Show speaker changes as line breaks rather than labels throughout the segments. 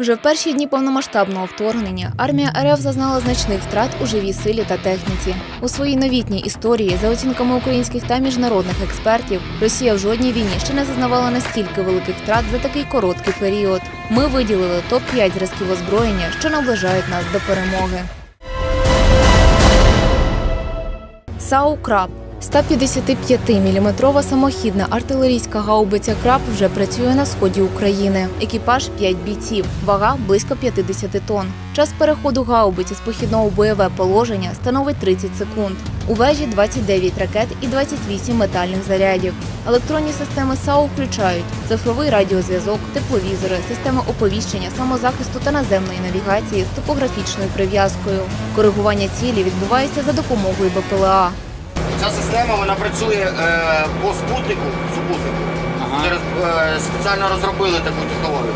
Вже в перші дні повномасштабного вторгнення армія РФ зазнала значних втрат у живій силі та техніці. У своїй новітній історії, за оцінками українських та міжнародних експертів, Росія в жодній війні ще не зазнавала настільки великих втрат за такий короткий період. Ми виділили топ 5 зразків озброєння, що наближають нас до перемоги. САУ «Краб» 155-мм самохідна артилерійська гаубиця «Краб» вже працює на сході України. Екіпаж 5 бійців, вага близько 50 тонн. Час переходу гаубиці з похідного бойове положення становить 30 секунд. У вежі 29 ракет і 28 метальних зарядів. Електронні системи САУ включають цифровий радіозв'язок, тепловізори, системи оповіщення, самозахисту та наземної навігації з топографічною прив'язкою. Коригування цілі відбувається за допомогою БПЛА.
Ця система вона працює е, по спутнику, супутнику. Вони роз- е, спеціально розробили таку технологію.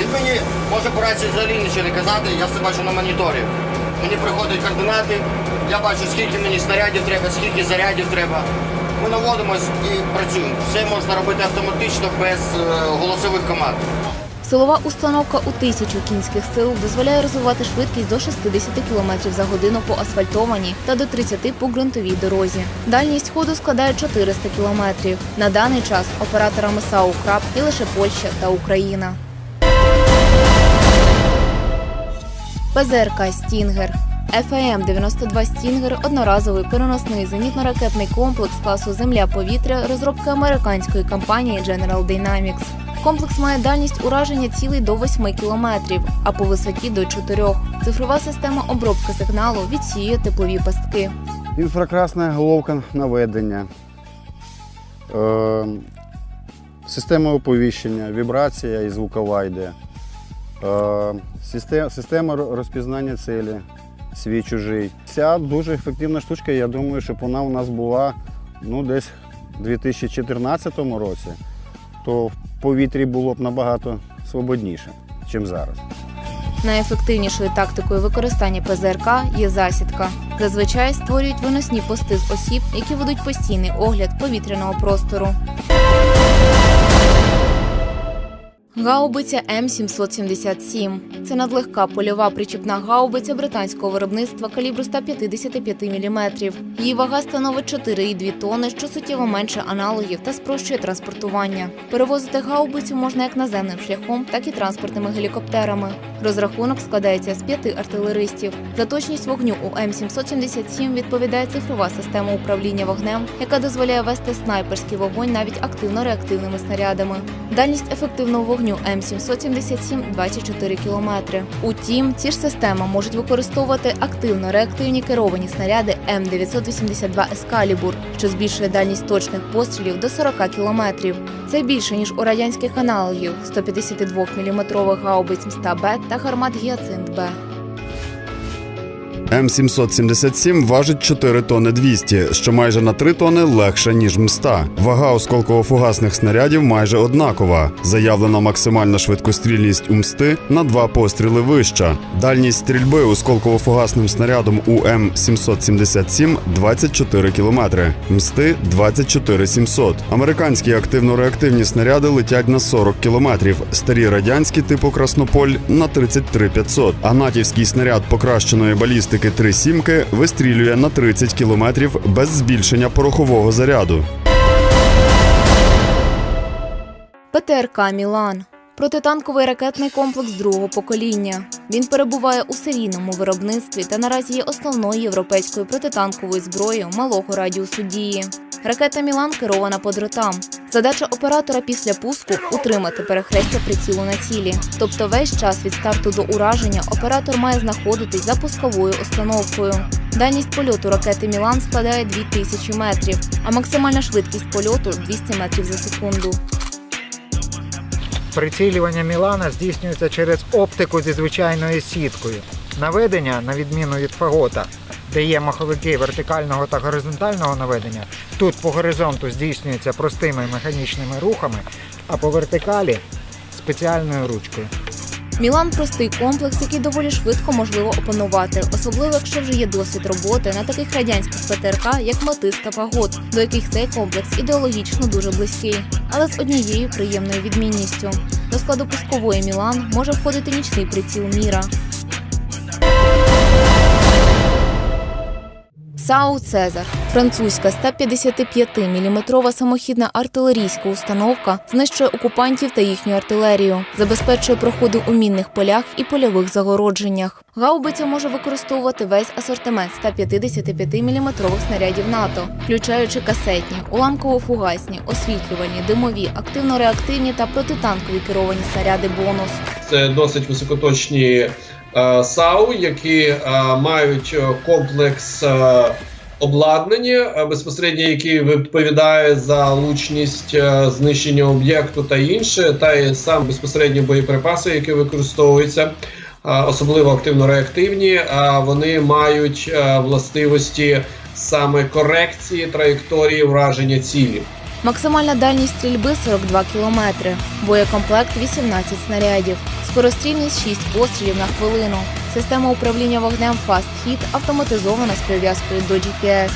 Він мені може по рації взагалі нічого не казати, я все бачу на моніторі. Мені приходять координати, я бачу, скільки мені снарядів треба, скільки зарядів треба. Ми наводимось і працюємо. Все можна робити автоматично без е, голосових команд.
Силова установка у тисячу кінських сил дозволяє розвивати швидкість до 60 км за годину по асфальтованій та до 30 по ґрунтовій дорозі. Дальність ходу складає 400 км. На даний час операторами САУ «Краб» є лише Польща та Україна. ПЗРК «Стінгер». ФАМ-92 «Стінгер» – одноразовий переносний зенітно-ракетний комплекс класу Земля-повітря розробки американської компанії General Dynamics. Комплекс має дальність ураження цілей до 8 кілометрів, а по висоті до 4. Цифрова система обробки сигналу відсіює теплові пастки.
Інфракрасна головка наведення, е, система оповіщення, вібрація і звукова йде, е, система розпізнання цілі, свій чужий. Ця дуже ефективна штучка, я думаю, щоб вона у нас була ну, десь у 2014 році, то в повітрі було б набагато свободніше, ніж зараз.
Найефективнішою тактикою використання ПЗРК є засідка. Зазвичай створюють виносні пости з осіб, які ведуть постійний огляд повітряного простору. Гаубиця М777 – це надлегка польова причіпна гаубиця британського виробництва калібру 155 мм. Її вага становить 4,2 тонни, що суттєво менше аналогів та спрощує транспортування. Перевозити гаубицю можна як наземним шляхом, так і транспортними гелікоптерами. Розрахунок складається з п'яти артилеристів. За точність вогню у М777 відповідає цифрова система управління вогнем, яка дозволяє вести снайперський вогонь навіть активно-реактивними снарядами. Дальність ефективного вогню М777 – 24 кілометри. Утім, ці ж системи можуть використовувати активно-реактивні керовані снаряди М982 Ескалібур, що збільшує дальність точних пострілів до 40 кілометрів. Це більше ніж у радянських аналогів 152 мм гаубиць мста Б та гармат Гіацинт Б.
М777 важить 4 тонни 200, що майже на 3 тонни легше, ніж мста. Вага осколково-фугасних снарядів майже однакова. Заявлена максимальна швидкострільність у мсти на два постріли вища. Дальність стрільби осколково-фугасним снарядом у М777 – 24 кілометри. Мсти 24 700. Американські активно-реактивні снаряди летять на 40 кілометрів. Старі радянські типу Краснополь на 33 500. А натівський снаряд покращеної балістики 3 сімки вистрілює на 30 кілометрів без збільшення порохового заряду.
ПТРК Мілан протитанковий ракетний комплекс другого покоління. Він перебуває у серійному виробництві та наразі є основною європейською протитанковою зброєю малого радіусу дії. Ракета Мілан керована по дротам. Задача оператора після пуску утримати перехрестя прицілу на цілі. Тобто весь час від старту до ураження оператор має знаходитись за пусковою установкою. Дальність польоту ракети Мілан складає 2000 метрів, а максимальна швидкість польоту 200 метрів за секунду.
Прицілювання Мілана здійснюється через оптику зі звичайною сіткою. Наведення, на відміну від фагота, де є маховики вертикального та горизонтального наведення, тут по горизонту здійснюється простими механічними рухами, а по вертикалі спеціальною ручкою.
Мілан простий комплекс, який доволі швидко можливо опанувати, особливо якщо вже є досвід роботи на таких радянських ПТРК, як Матис та Фагот, до яких цей комплекс ідеологічно дуже близький, але з однією приємною відмінністю. До складу пускової Мілан може входити нічний приціл Міра. САУ Цезар французька 155-мм самохідна артилерійська установка знищує окупантів та їхню артилерію, забезпечує проходи у мінних полях і польових загородженнях. Гаубиця може використовувати весь асортимент 155-мм снарядів НАТО, включаючи касетні, уламково-фугасні, освітлювальні, димові, активно-реактивні та протитанкові керовані снаряди бонус.
Це досить високоточні САУ, які е, мають е, комплекс е, обладнання, е, безпосередньо який відповідає за лучність е, знищення об'єкту та інше, та й сам безпосередньо боєприпаси, які використовуються. е, Особливо активно-реактивні, е, вони мають е, властивості саме корекції траєкторії враження цілі.
Максимальна дальність стрільби 42 кілометри, боєкомплект 18 снарядів, скорострільність 6 пострілів на хвилину, система управління вогнем Fast Hit автоматизована з прив'язкою до GPS.